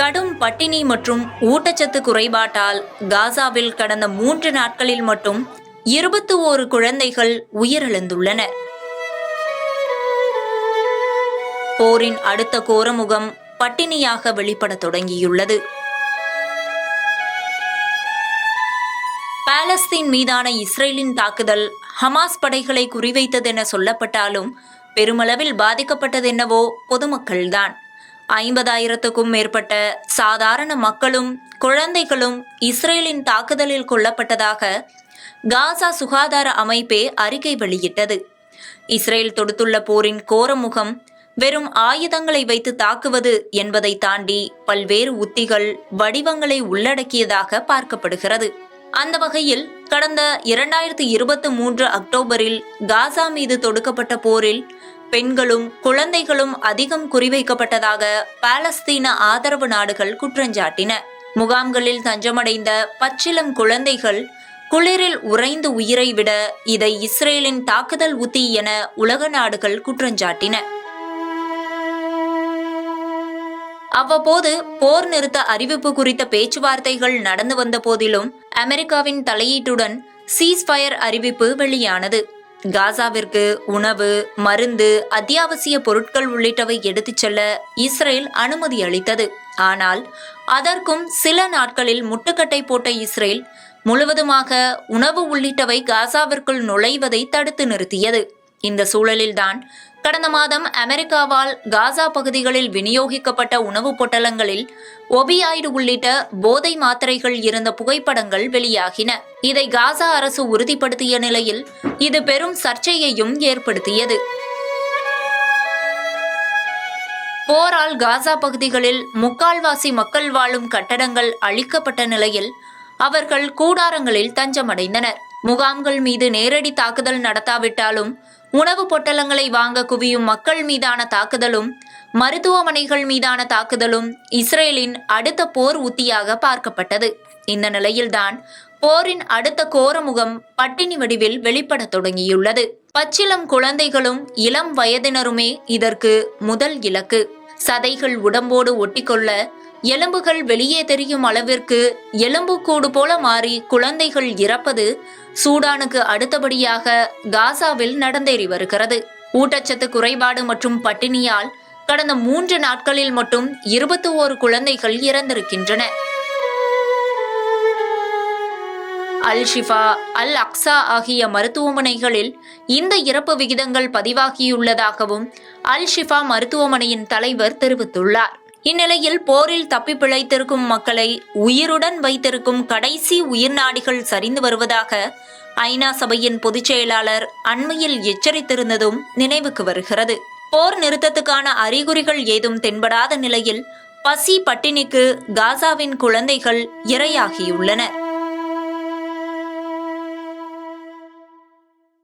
கடும் பட்டினி மற்றும் ஊட்டச்சத்து குறைபாட்டால் காசாவில் கடந்த மூன்று நாட்களில் மட்டும் இருபத்தி ஓரு குழந்தைகள் உயிரிழந்துள்ளனர் போரின் அடுத்த கோரமுகம் பட்டினியாக வெளிப்படத் தொடங்கியுள்ளது. பாலஸ்தீன் மீதான இஸ்ரேலின் தாக்குதல் ஹமாஸ் படைகளை குறிவைத்ததென சொல்லப்பட்டாலும் பெருமளவில் பாதிக்கப்பட்டதென்னவோ பொதுமக்கள்தான். ஐம்பதாயிரத்துக்கும் மேற்பட்ட சாதாரண மக்களும் குழந்தைகளும் இஸ்ரேலின் தாக்குதலில் கொல்லப்பட்டதாக காசா சுகாதார அமைப்பே அறிக்கை வெளியிட்டது. இஸ்ரேல் தொடுத்துள்ள போரின் கோரமுகம் வெறும் ஆயுதங்களை வைத்து தாக்குவது என்பதை தாண்டி பல்வேறு உத்திகள் வடிவங்களை உள்ளடக்கியதாக பார்க்கப்படுகிறது. அந்த வகையில் கடந்த இரண்டாயிரத்தி இருபத்தி மூன்று அக்டோபரில் காசா மீது தொடுக்கப்பட்ட போரில் பெண்களும் குழந்தைகளும் அதிகம் குறிவைக்கப்பட்டதாக பாலஸ்தீன ஆதரவு நாடுகள் குற்றஞ்சாட்டின. முகாம்களில் தஞ்சமடைந்த பச்சிலம் குழந்தைகள் குளிரில் உறைந்து உயிரை விட இதை இஸ்ரேலின் தாக்குதல் உத்தி என உலக நாடுகள் குற்றஞ்சாட்டின. அவ்வப்போது போர் நிறுத்த அறிவிப்பு குறித்த பேச்சுவார்த்தைகள் நடந்து வந்த போதிலும் அமெரிக்காவின் தலையீட்டுடன் சீஸ்ஃபயர் அறிவிப்பு வெளியானது. காசாவிற்கு உணவு மருந்து அத்தியாவசிய பொருட்கள் உள்ளிட்டவை எடுத்துச் செல்ல இஸ்ரேல் அனுமதி அளித்தது. ஆனால் அதற்கும் சில நாட்களில் முட்டுக்கட்டை போட்ட இஸ்ரேல் முழுவதுமாக உணவு உள்ளிட்டவை காசாவிற்குள் நுழைவதை தடுத்து நிறுத்தியது. இந்த சூழலில்தான் கடந்த மாதம் அமெரிக்காவால் காசா பகுதிகளில் விநியோகிக்கப்பட்ட உணவுப் பொட்டலங்களில் ஒபியாய்டு உள்ளிட்ட போதை மாத்திரைகள் இருந்த புகைப்படங்கள் வெளியாகின. இதை காசா அரசு உறுதிப்படுத்திய நிலையில் இது பெரும் சர்ச்சையையும் ஏற்படுத்தியது. போரால் காசா பகுதிகளில் முக்கால்வாசி மக்கள் வாழும் கட்டடங்கள் அழிக்கப்பட்ட நிலையில் அவர்கள் கூடாரங்களில் தஞ்சமடைந்தனர். முகாம்கள் மீது நேரடி தாக்குதல் நடத்தாவிட்டாலும் உணவுப் பொட்டலங்களை வாங்க குவியும் மக்கள் மீதான தாக்குதலும் மருத்துவமனைகள் மீதான தாக்குதலும் இஸ்ரேலின் அடுத்த போர் உத்தியாக பார்க்கப்பட்டது. இந்த நிலையில்தான் போரின் அடுத்த கோரமுகம் பட்டினி வடிவில் வெளிப்படத் தொடங்கியுள்ளது. பச்சிலம் குழந்தைகளும் இளம் வயதினருமே இதற்கு முதல் இலக்கு. சதைகள் உடம்போடு ஒட்டிக்கொள்ள எலும்புகள் வெளியே தெரியும் அளவிற்கு எலும்புக்கூடு போல மாறி குழந்தைகள் இறப்பது சூடானுக்கு அடுத்தபடியாக காசாவில் நடந்தேறி வருகிறது. ஊட்டச்சத்து குறைபாடு மற்றும் பட்டினியால் கடந்த மூன்று நாட்களில் மட்டும் இருபத்தி ஓரு குழந்தைகள் இறந்திருக்கின்றன. அல் ஷிஃபா அல் அக்ஸா ஆகிய மருத்துவமனைகளில் இந்த இறப்பு விகிதங்கள் பதிவாகியுள்ளதாகவும் அல் ஷிஃபா மருத்துவமனையின் தலைவர் தெரிவித்துள்ளார். இந்நிலையில் போரில் தப்பி பிழைத்திருக்கும் மக்களை உயிருடன் வைத்திருக்கும் கடைசி உயிர்நாடிகள் சரிந்து வருவதாக ஐநா சபையின் பொதுச் செயலாளர் அண்மையில் எச்சரித்திருந்ததும் நினைவுக்கு வருகிறது. போர் நிறுத்தத்துக்கான அறிகுறிகள் ஏதும் தென்படாத நிலையில் பசி பட்டினிக்கு காசாவின் குழந்தைகள் இரையாகியுள்ளனர்